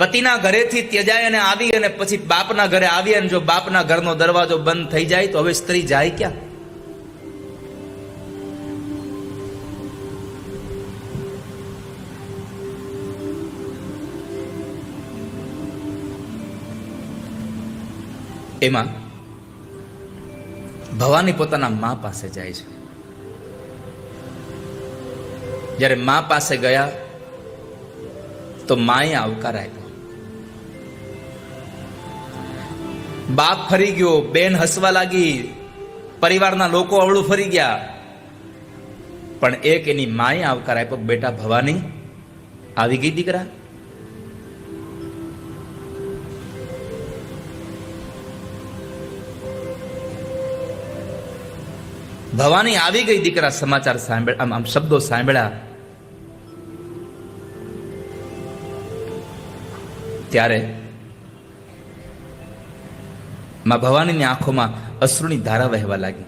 પતિના ઘરેથી ત્યજાય અને આવી અને પછી બાપના ઘરે આવી અને જો બાપના ઘરનો દરવાજો બંધ થઈ જાય તો હવે સ્ત્રી જાય ક્યાં? એમાં ભવાની પોતાના મા પાસે જાય છે. જ્યારે મા પાસે ગયા તો માએ આવકાર આપ્યો. બાપ ફરી ગયો, બેન હસવા લાગી. પરિવારના લોકો અવળું ફરી ગયા. પણ એક એની માએ આવકાર આપ્યો, બેટા, ભવાની, આવી ગઈ દીકરા? ભવાની, આવી ગઈ દીકરા, સમાચાર સાંભળ, આમ આમ શબ્દો સાંભળ્યા. ત્યારે માં ભવાનીની આંખોમાં અશ્રુની ધારા વહેવા લાગી.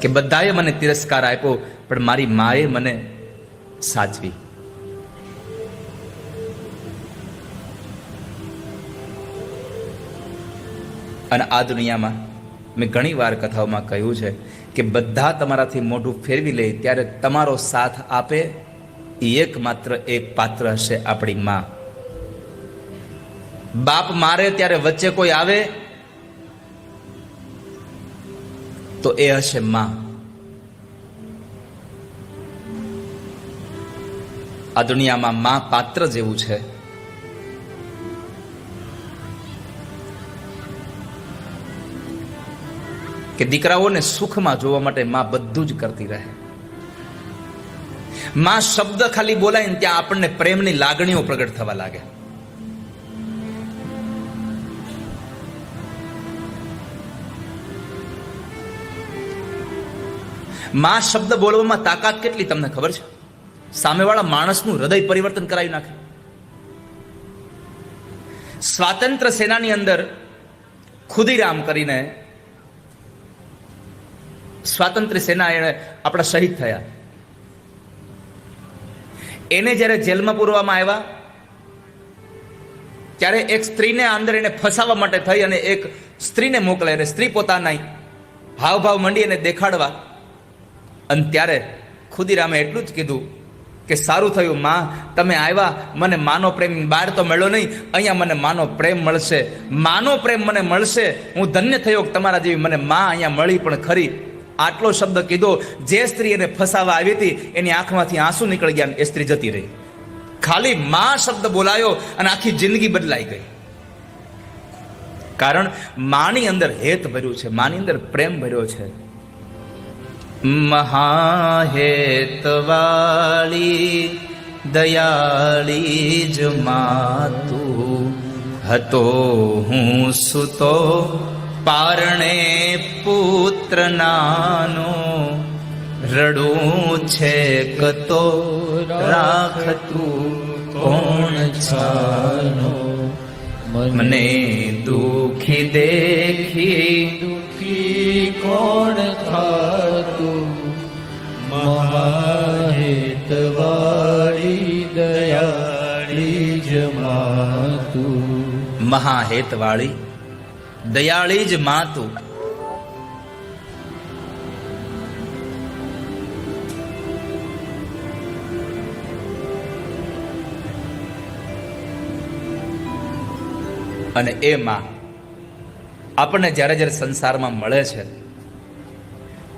કે બધાએ મને તિરસ્કાર આપ્યો, પણ મારી માએ મને સાચવી. અને આ દુનિયામાં મેં ઘણી વાર કથાઓમાં કહ્યું છે કે બધા તમારાથી મોઢું ફેરવી લે, ત્યારે તમારો સાથ આપે એ એકમાત્ર એક પાત્ર હશે આપણી માં. બાપ મારે ત્યારે વચ્ચે કોઈ આવે? તો એ હશે માં. આ દુનિયામાં માં પાત્ર જેવું છે. કે દીકરાઓને સુખમાં જોવા માટે માં બધું જ કરતી રહે. માં શબ્દ ખાલી બોલાય ને ત્યાં આપણને પ્રેમની લાગણીઓ પ્રગટ થવા લાગે. માં શબ્દ બોલવામાં તાકાત કેટલી તમને ખબર છે? સામેવાળા માણસનું હૃદય પરિવર્તન કરાવી નાખે. સ્વાતંત્ર્ય સેનાની અંદર ખુદીરામ કરીને સ્વાતંત્ર્ય સેના એને આપણા શહીદ થયા. એને જ્યારે જેલમાં પૂરવામાં આવ્યા, ત્યારે એક સ્ત્રીને અંદર એને ફસાવવા માટે થઈ અને એક સ્ત્રીને મોકલે અને સ્ત્રી પોતાના હાવભાવ મંડી અને દેખાડવા અને ત્યારે ખુદીરામે એટલું જ કીધું કે સારું થયું, માં, તમે આવ્યા, મને માનો પ્રેમ, બહાર તો મળ્યો નહીં, અહીંયા મને માનો પ્રેમ મળશે. માનો પ્રેમ મને મળશે? હું ધન્ય થયો તમારા જેવી મને માં અહીંયા મળી પણ ખરી. આટલો શબ્દ કીધો, જે સ્ત્રી એને ફસાવા આવી હતી, એની આંખમાંથી આંસુ નીકળી ગયા એ સ્ત્રી જતી રહી. ખાલી માં શબ્દ બોલાયો અને આખી જિંદગી બદલાઈ ગઈ. કારણ માની અંદર હેત ભર્યું છે, માની અંદર પ્રેમ ભર્યો છે. મહાહેતવાળી દયાળી જ માતું હતો હું સુતો પારણે પુત્ર નાનો રડું છે કતો રાખતું કોણ છાનો મને દુખી દેખી દુઃખી કોણ થાતું? મહાહેતવાળી દયાળી જમાતું મહાહેતવાળી દયાળી જ માતું. અને એ માં આપણને જ્યારે જ્યારે સંસારમાં મળે છે,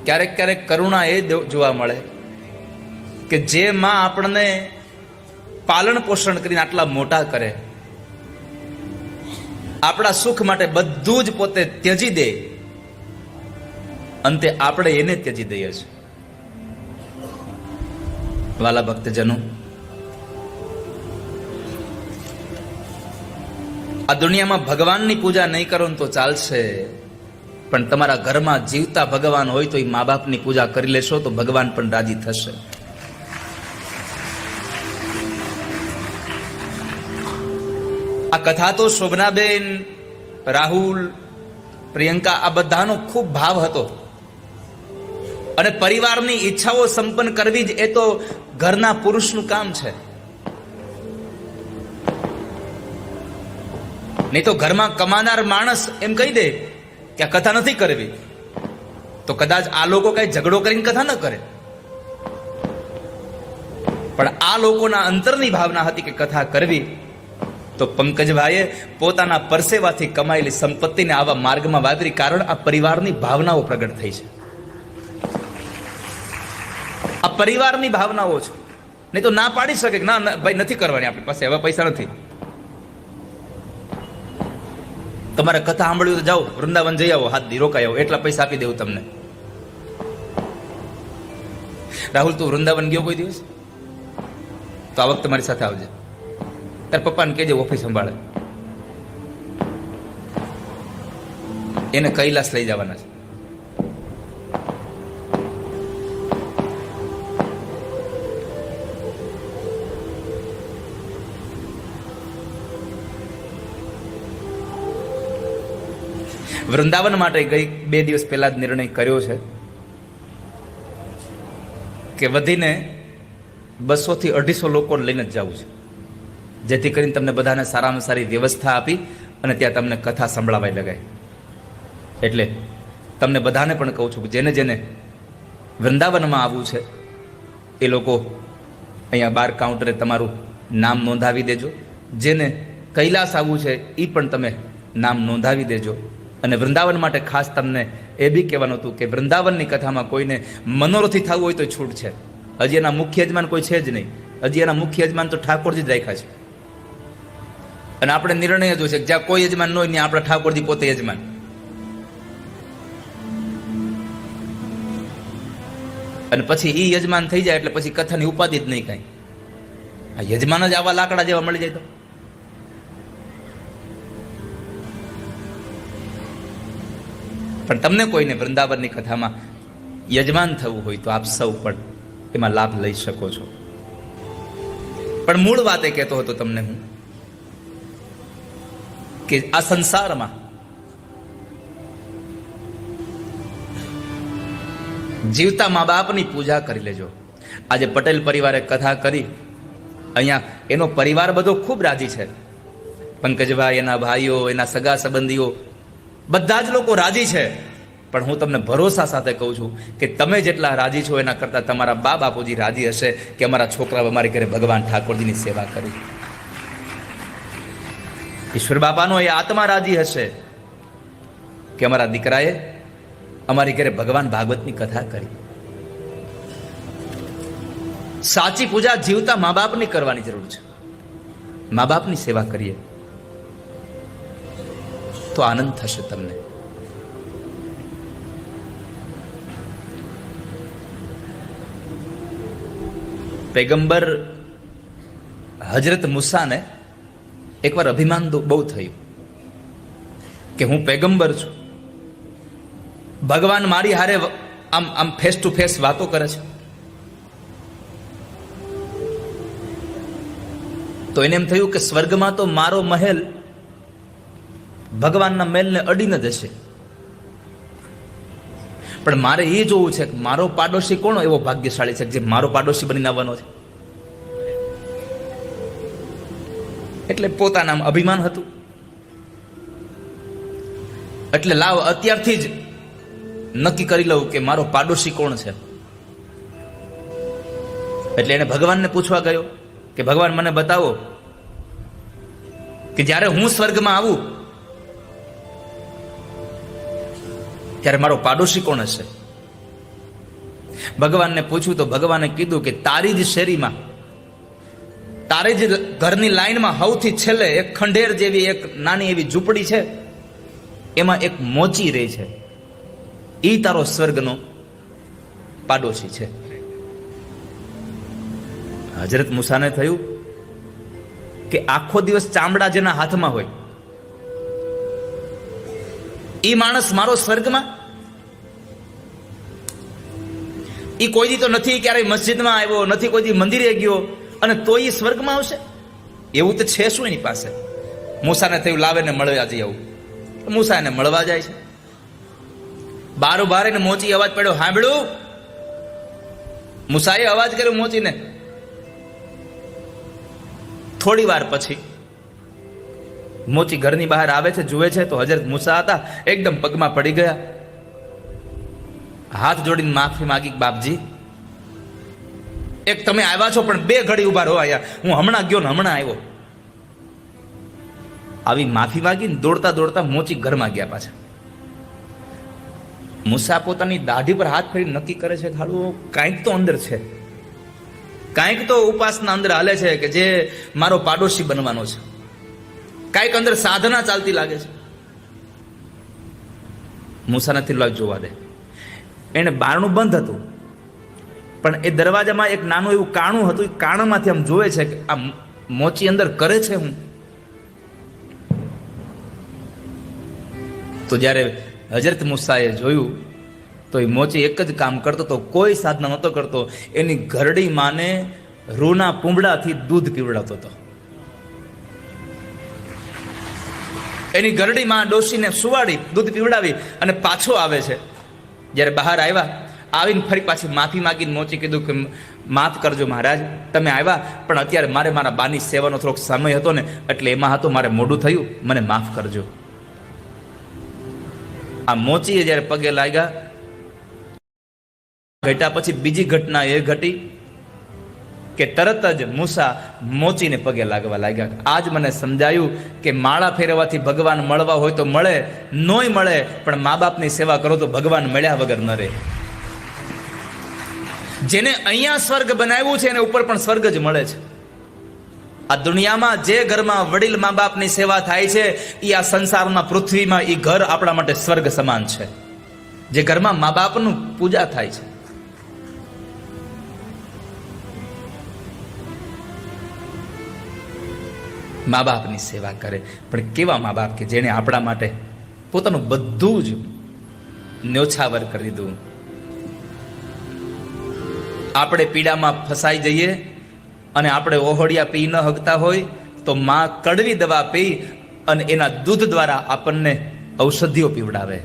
ક્યારેક ક્યારેક કરુણા એ જોવા મળે કે જે માં આપણને પાલન પોષણ કરીને આટલા મોટા કરે, આપણા સુખ માટે બધું જ પોતે ત્યજી દે, અંતે આપણે એને ત્યજી દઈએ છીએ. વાલા ભક્તજનો આ દુનિયામાં ભગવાનની પૂજા નહીં કરો તો ચાલશે. પણ તમારા ઘરમાં જીવતા ભગવાન હોય તો એ મા બાપની પૂજા કરી લેશો તો ભગવાન પણ રાજી થશે. આ કથા તો શોભનાબેન, રાહુલ, પ્રિયંકા આ બધાનો ખૂબ ભાવ હતો. અને પરિવારની ઈચ્છાઓ સંપન્ન કરવી જ એ તો ઘરના પુરુષનું કામ છે. નહીં તો ઘરમાં કમાનાર માણસ એમ કહી દે કે આ કથા નથી કરવી. તો કદાચ આ લોકો કઈ ઝઘડો કરીને કથા ન કરે. પણ આ લોકોના અંતરની ભાવના હતી કે કથા કરવી, તો પંકજભાઈએ પોતાના પરસેવાથી કમાયેલી સંપત્તિને આવા માર્ગમાં વાપરી કારણ આ પરિવારની ભાવનાઓ પ્રગટ થઈ છે. આ પરિવારની ભાવનાઓ છે. નહીં તો ના પાડી શકે ના, ભાઈ નથી કરવાની આપણી પાસે, હવે પૈસા નથી. તમારે કથા સાંભળ્યું તો જાઓ, વૃંદાવન જઈ આવો હાથ દી રોકાઈ આવો, એટલા પૈસા આપી દેવું તમને. રાહુલ, તું વૃંદાવન ગયો કોઈ દિવસ? તો આ વખતે મારી સાથે આવજે. તાર પપ્પાને કહેજે ઓફિસ સંભાળે. એને કૈલાસ લઈ જવાના છે. વૃંદાવન માટે ગઈ બે દિવસ પહેલા જ નિર્ણય કર્યો છે કે વધીને બસો થી અઢીસો લોકો લઈને જ જવું છે. જેથી કરીને તમને બધાને સારામાં સારી વ્યવસ્થા આપી અને ત્યાં તમને કથા સંભળાવાય લગાય. એટલે તમને બધાને પણ કહું છું કે જેને જેને વૃંદાવનમાં આવવું છે, એ લોકો અહીંયા બાર કાઉન્ટરે તમારું નામ નોંધાવી દેજો. જેને કૈલાસ આવવું છે એ પણ તમે નામ નોંધાવી દેજો. અને વૃંદાવન માટે ખાસ તમને એ બી કહેવાનું હતું કે વૃંદાવનની કથામાં કોઈને મનોરથી થવું હોય તો છૂટ છે. હજી એના મુખ્ય યજમાન કોઈ છે જ નહીં. હજી એના મુખ્ય યજમાન તો ઠાકોરજી જ રાખ્યા છે. અને આપણે નિર્ણય જ હોય છે જ્યાં કોઈ યજમાન ન હોય ત્યાં આપણા ઠાકોરજી પોતે યજમાન. અને પછી એ યજમાન થઈ જાય એટલે પછી કથાની ઉપાધિ જ નહીં કાંઈ. આ યજમાન જ આવા લાકડા જેવા મળી જાય તો. પણ તમને કોઈને વૃંદાવનની કથામાં યજમાન થવું હોય તો આપ સૌ પણ એમાં લાભ લઈ શકો છો. પણ મૂળ વાત કહેતો હતો તમને હું કે આ સંસારમાં જીવતા મા બાપની પૂજા કરી લેજો. આજે પટેલ પરિવારે કથા કરી. અહીંયા એનો પરિવાર બધો ખૂબ રાજી છે. પંકજભાઈ, એના ભાઈઓ, એના સગા સંબંધીઓ બધા જ લોકો રાજી છે. પણ હું તમને ભરોસા સાથે કહું છું કે તમે જેટલા રાજી છો, એના કરતાં તમારા બા બાપુજી રાજી હશે કે અમારા છોકરાઓ અમારી ઘરે ભગવાન ઠાકોરજીની સેવા કરી. ઈશ્વર બાપાનો એ આત્મા રાજી હશે કે અમારા દીકરાએ અમારી ઘરે ભગવાન ભાગવતની કથા કરી. સાચી પૂજા જીવતા મા બાપની કરવાની જરૂર છે. મા બાપની સેવા કરીએ. તો આનંદ થશે તમને. પેગંબર હજરત મુસાને એકવાર અભિમાન બહુ થયું કે હું પેગંબર છું. ભગવાન મારી હારે આમ આમ ફેસ ટુ ફેસ વાતો કરે છે. તો એને એમ થયું કે સ્વર્ગમાં તો મારો મહેલ ભગવાનના મેલને અડીને જશે. પણ મારે એ જોવું છે કે મારો પાડોશી કોણ એવો ભાગ્યશાળી છે જે મારો પાડોશી બનીને આવવાનો છે? એટલે પોતાના અભિમાન હતું. એટલે લાવ અત્યારથી જ નક્કી કરી લઉં કે મારો પાડોશી કોણ છે? એટલે એને ભગવાનને પૂછવા ગયો કે ભગવાન મને બતાવો કે જ્યારે હું સ્વર્ગમાં આવું ત્યારે મારો પાડોશી કોણ હશે? ભગવાનને પૂછ્યું તો ભગવાને કીધું કે તારી જ શેરીમાં, તારી જ ઘરની લાઈનમાં સૌથી છેલ્લે એક ખંડેર જેવી એક નાની એવી ઝૂંપડી છે, એમાં એક મોચી રહે છે. એ તારો સ્વર્ગનો પાડોશી છે. હજરત મુસાને થયું કે આખો દિવસ ચામડા જેના હાથમાં હોય ઈ માણસ મારો સ્વર્ગમાં? એ કોઈ દી તો નથી ક્યારેય મસ્જિદમાં આવ્યો, નથી કોઈ દી મંદિરે ગયો, અને તો એ સ્વર્ગમાં આવશે? એવું તો છે શું એની પાસે? મૂસાને થયું, લાવે ને મળવા જઈ આવું. મૂસા એને મળવા જાય છે. બારો બાર એને મોચી અવાજ પડ્યો સાંભળ્યું મૂસાએ અવાજ કર્યો મોચીને. થોડી વાર પછી મોચી ઘરની બહાર આવે છે, જુએ છે, તો હજરત મૂસા હતા, એકદમ પગમાં પડી ગયા. હાથ જોડીને માફી માગી બાપજી, એક તમે આવ્યા છો, પણ બે ઘડી ઊભા રહો આયા હું હમણાં ગયો ને હમણાં આવ્યો. આવી માફી માગીને દોડતા દોડતા મોચી ઘરમાં ગયા પાછા. મુસા પોતાની દાઢી પર હાથ ફેરી નક્કી કરે છે કે કાંઈક તો અંદર છે. કાંઈક તો ઉપાસના અંદર હાલે છે કે, જે મારો પાડોશી બનવાનો છે. કાંઈક અંદર સાધના ચાલતી લાગે છે. મૂસા નથી લાગ જોવા દે. એને બારણું બંધ હતું. પણ એ દરવાજામાં એક નાનું એવું કાણું હતું. એ કાણામાંથી આમ જોવે છે કે આ મોચી અંદર કરે છે હું. તો જ્યારે હજરત મુસાએ જોયું, તો એ મોચી એક જ કામ કરતો તો કોઈ સાધના નહોતો કરતો. એની ઘરડી માને રૂના પૂંબડાથી દૂધ પીવડાવતો હતો. એની ગરડીમાં ડોસીને સુવાડી, દૂધ પીવડાવી અને પાછો આવે છે. જ્યારે બહાર આવ્યા, આવીને ફરી પાછી માફી માગીને મોચી કીધું કે, માફ કરજો મહારાજ, તમે આવ્યા, પણ અત્યારે મારે મારા બાની સેવાનો થોડોક સમય હતો ને, એટલે એમાં હતો, મારે મોડું થયું, મને માફ કરજો. આ મોચીએ જ્યારે પગે લાગ્યા, ઘટ્યા પછી બીજી ઘટના એ ઘટી. કે તરત જ મૂસા મોચીને પગે લાગવા લાગ્યા. આજ મને સમજાયું કે માળા ફેરવવાથી ભગવાન મળવા હોય તો મળે, નોય મળે, પણ મા બાપની સેવા કરો તો ભગવાન મળ્યા વગર ન રહે. જેને અહીંયા સ્વર્ગ બનાવ્યું છે, એને ઉપર પણ સ્વર્ગ જ મળે છે. આ દુનિયામાં જે ઘરમાં વડીલ મા બાપની સેવા થાય છે એ આ સંસારમાં, પૃથ્વીમાં એ ઘર આપણા માટે સ્વર્ગ સમાન છે. જે ઘરમાં મા બાપનું પૂજા થાય છે. મા બાપની સેવા કરે. પણ કેવા મા બાપ કે જેણે આપણા માટે પોતાનું બધું જ ન્યોછાવર કરી દીધું આપણે પીડામાં ફસાઈ જઈએ અને આપણે ઓહોડિયા પી ન હકતા હોય તો માં કડવી દવા પી અને એના દૂધ દ્વારા આપણને ઔષધિઓ પીવડાવે.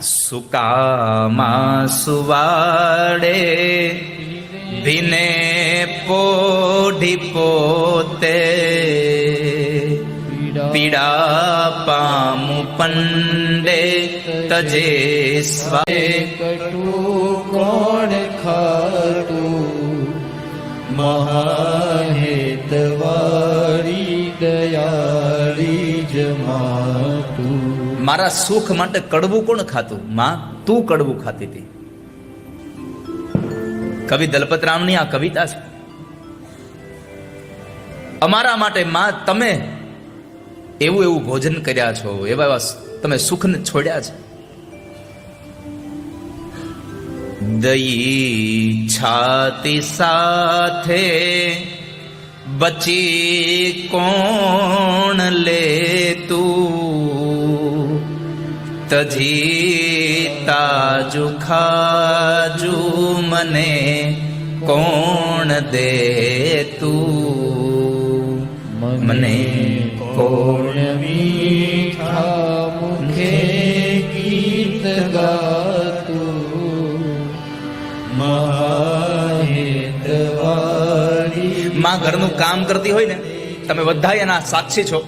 સુકામાં સુવાડે ભીને પોઢી પોતે પીડા પામુ પંડે તજે સ્વા કટુ કોણ ખાતું મહાહેતવારી દયાળી જમાતું મારા સુખ માટે કડવું કોણ ખાતું? માં તું કડવું ખાતી હતી. કવિ દલપતરામની આ કવિતા છે. અમારા માટે માં તમે એવું એવું ભોજન કર્યા છો, એવા એવા તમે સુખને છોડ્યા છે. દઈ છાતી સાથે બચી કોણ લે તું? તજી તાજુ ખાજુ મને કોણ દે તું? મને કોણ મુખે ગીત ગાતું માં ઘરનું કામ કરતી હોય ને, તમે બધા એના સાક્ષી છો.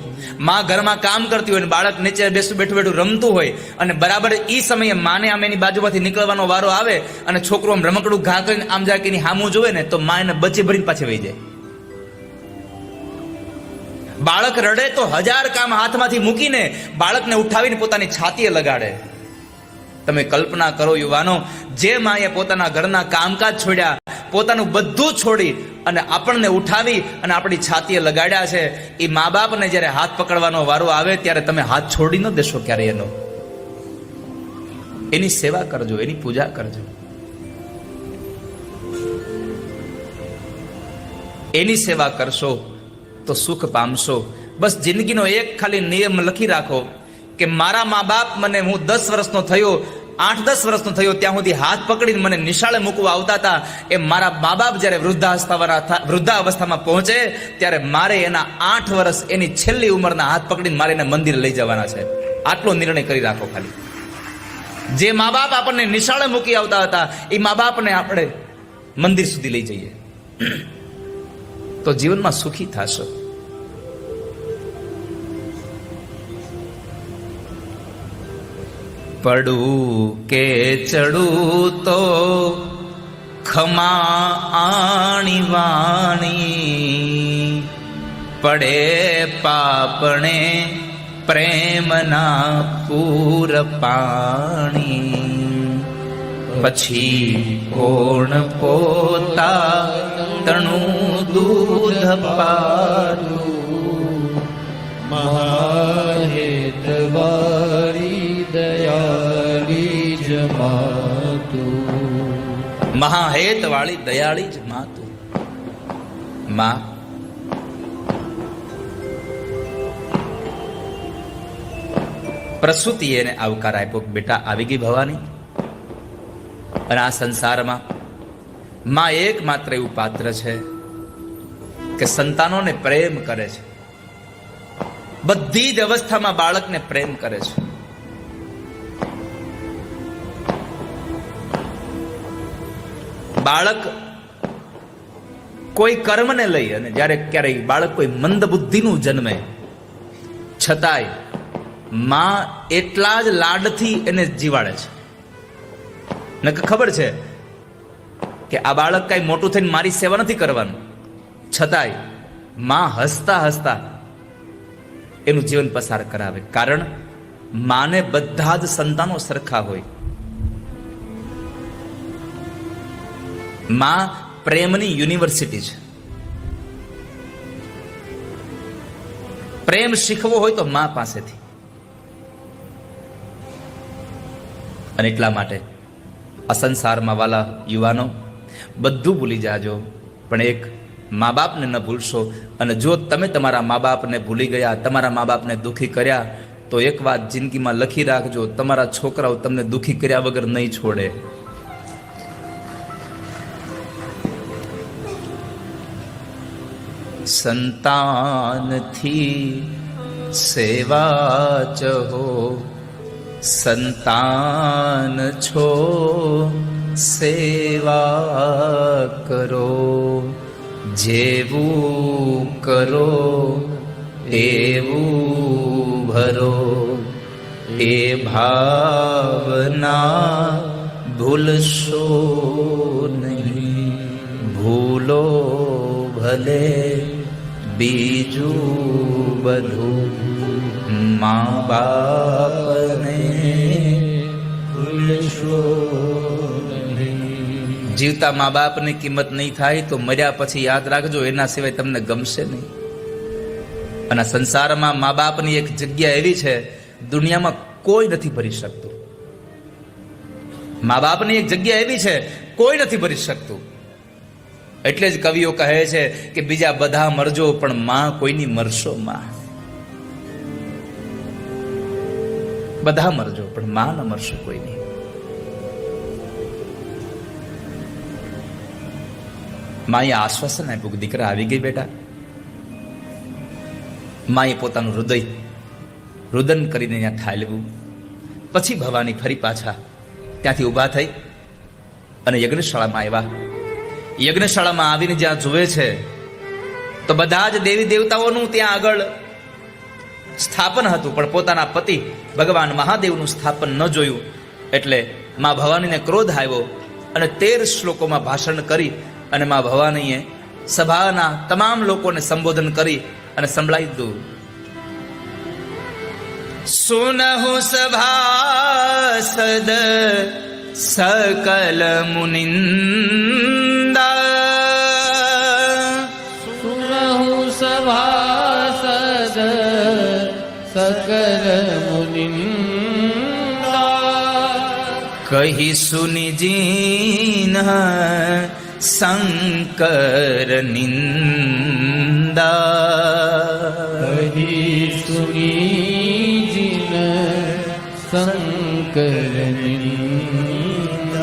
માં ઘરમાં કામ કરતી હોય ને, બાળક નીચે બેસું બેઠું બેઠું રમતું હોય અને બરાબર એ સમયે માને આમ એની બાજુમાંથી નીકળવાનો વારો આવે અને છોકરો આમ રમકડું ઘા કરીને આમ જાય એની હામું જોવે ને, તો માં એને બચી ભરીને પાછી વહી જાય. બાળક રડે તો હજાર કામ હાથમાંથી મૂકીને બાળકને ઉઠાવીને પોતાની છાતીએ લગાડે. તમે કલ્પના કરો યુવાનો, જે માએ પોતાના ઘરના કામકાજ છોડ્યા, પોતાનું બધું છોડી અને આપણને ઉઠાવી અને આપણી છાતીએ લગાડ્યા છે, એ મા બાપને જ્યારે હાથ પકડવાનો વારો આવે ત્યારે તમે હાથ છોડી ન દેશો ક્યારે એનો. એની સેવા કરજો, એની પૂજા કરજો. એની સેવા કરશો તો સુખ પામશો. બસ જિંદગીનો એક ખાલી નિયમ લખી રાખો કે મારા મા બાપ મને હું દસ વર્ષનો થયો, આઠ દસ વર્ષનો થયો, ત્યાં સુધી હાથ પકડીને મને નિશાળે મૂકવા આવતા હતા. એ મારા મા બાપ જ્યારે વૃદ્ધાવસ્થાવાળા વૃદ્ધા વૃદ્ધાવસ્થામાં પહોંચે, ત્યારે મારે એના આઠ વર્ષ એની છેલ્લી ઉંમરના હાથ પકડીને મારે એને મંદિરે લઈ જવાના છે. આટલો નિર્ણય કરી રાખો ખાલી. જે મા બાપ આપણને નિશાળે મૂકી આવતા હતા, એ મા બાપને આપણે મંદિર સુધી લઈ જઈએ. તો જીવનમાં સુખી થશો. પડું કે ચડું તો ખમા આણી વાણી. પડે પાપણે પ્રેમના પૂર પાણી. પછી કોણ પોતા તણું દૂધ પારું મહાહેતવારી મહાહેત વાળી દયાળી જ માં તું. માં. પ્રસૂતિ એને આવકાર આપ્યો, બેટા, આવી ગઈ ભવાની? અને આ સંસારમાં માં એકમાત્ર એવું પાત્ર છે કે સંતાનોને પ્રેમ કરે છે. બધી જ અવસ્થામાં બાળકને પ્રેમ કરે છે. બાળક કોઈ કર્મને લઈ અને જ્યારે ક્યારેય બાળક કોઈ મંદ બુદ્ધિનું જન્મે, છતાંયમાં એટલા જ લાડથી એને જીવાડે છે. નક ખબર છે કે આ બાળક કાંઈ મોટું થઈને મારી સેવા નથી કરવાનું. છતાંયમાં હસતા હસતા એનું જીવન પસાર કરાવે. કારણ માને બધા જ સંતાનો સરખા હોય. માં પ્રેમની યુનિવર્સિટી છે. પ્રેમ શીખવો હોય તો માં પાસેથી. અને એટલા માટે આ સંસારમાં વાલા યુવાનો બધું ભૂલી જાજો, પણ એક મા બાપને ન ભૂલશો. અને જો તમે તમારા મા બાપને ભૂલી ગયા, તમારા મા બાપને દુઃખી કર્યા, તો એક વાત જિંદગીમાં લખી રાખજો, તમારા છોકરાઓ તમને દુઃખી કર્યા વગર નહીં છોડે. સંતાનથી સેવા ચહો સંતાન છો, સેવા કરો. જેવું કરો, એવું ભરો. એ ભાવના ભૂલશો નહીં. ભૂલો ભલે બીજું બધું મા બાપને જીવતા મા બાપની કિંમત નહીં થાય તો મર્યા પછી યાદ રાખજો, એના સિવાય તમને ગમશે નહીં. અને સંસારમાં મા બાપની એક જગ્યા એવી છે, દુનિયામાં કોઈ નથી ભરી શકતું. મા બાપની એક જગ્યા એવી છે, કોઈ નથી ભરી શકતું. એટલે જ કવિઓ કહે છે કે બીજા બધા મરજો, પણ માં કોઈની મરશો માં? બધા મરજો, પણ માં ન મરશો કોઈની. માએ આશ્વાસન આપ્યું કે દીકરા આવી ગઈ બેટા. માએ પોતાનું હૃદય રુદન કરીને ત્યાં ઠાલવ્યું પછી ભવાની ફરી પાછા ત્યાંથી ઊભા થઈ અને યજ્ઞશાળામાં આવ્યા. યજ્ઞશાળામાં આવીને જ્યાં જુએ છે, તો બધા જ દેવી દેવતાઓનું ત્યાં આગળ સ્થાપન હતું, પણ પોતાના પતિ ભગવાન મહાદેવનું સ્થાપન ન જોયું. એટલે મા ભવાનીને ક્રોધ આવ્યો અને તેર શ્લોકોમાં ભાષણ કરી અને મા ભવાનીએ સભાના તમામ લોકોને સંબોધન કરી અને સંભળાવી દીધું. સુનહુ સભાસદ સકલ सकलमुनि सभा सद सकलमुनि कही सुनि जिना शङ्कर निन्दा।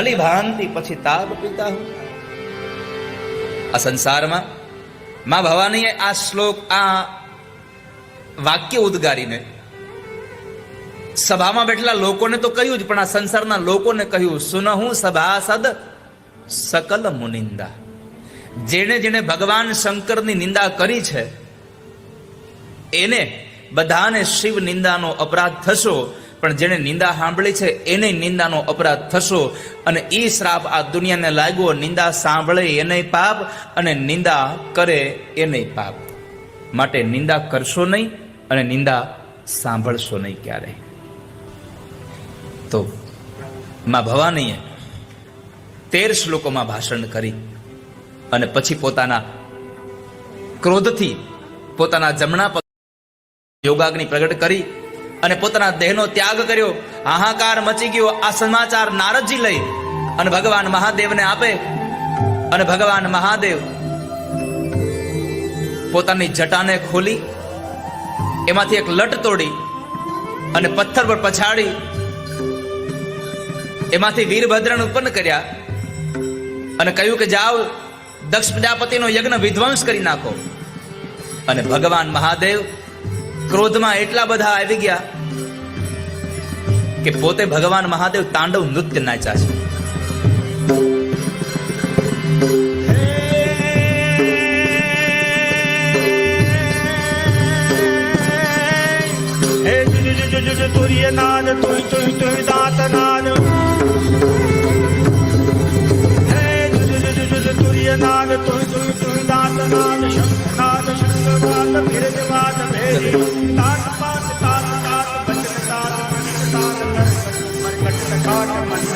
ભલી ભાતી પછી તાપ પીતા હું. આ સંસારમાં માં ભવાનીએ આ શ્લોક, આ વાક્ય ઉદ્ગારીને સભામાં બેઠેલા લોકોને તો કહ્યું જ, પણ આ સંસારના લોકોને કહ્યું સુનહું સભાસદ સકલ મુનિંદા. જેણે જેણે ભગવાન શંકરની નિંદા કરી છે, એને બધાને શિવ નિંદાનો અપરાધ થશો પણ જેણે નિંદા સાંભળી છે એને નિંદાનો અપરાધ થશો. અને એ શ્રાપ આ દુનિયાને લાગ્યો, નિંદા સાંભળે એને પાપ અને નિંદા કરે એને પાપ. માટે નિંદા કરશો નહીં અને નિંદા સાંભળશો નહીં ક્યારેય. તો માં ભવાનીએ તેર શ્લોકોમાં ભાષણ કરી અને પછી પોતાના ક્રોધથી પોતાના જમણા યોગાગ્નિ પ્રગટ કરી અને પોતાના દેહનો ત્યાગ કર્યો. હાહાકાર મચી ગયો. આ સમાચાર નારદજી લઈ. અને ભગવાન મહાદેવને આપે. અને ભગવાન મહાદેવ પોતાની જટાને ખોલી. એમાંથી એક લટ તોડી અને પથ્થર પર પછાડી. એમાંથી વીરભદ્રને ઉત્પન્ન કર્યા. અને કહ્યું કે જાઓ, દક્ષ પ્રજાપતિનો યજ્ઞ વિધ્વંસ કરી નાખો. અને ભગવાન મહાદેવ ક્રોધમાં એટલા બધા આવી ગયા કે પોતે ભગવાન મહાદેવ તાંડવ નૃત્ય નાચ્યા છે. હે તુય તુય જુજ તુર્ય નાદ, તુય તુય તુય દાત નાદ. ਤਾਤ ਫਿਰ ਜਵਾਦ ਮੇਰੀ ਤਾਤ ਪਾਤ ਤਾਤ ਤਾਤ ਬਚਨ ਤਾਤ ਬਚਨ ਤਾਤ ਮਰਕਟ ਕਾਟ ਮਨ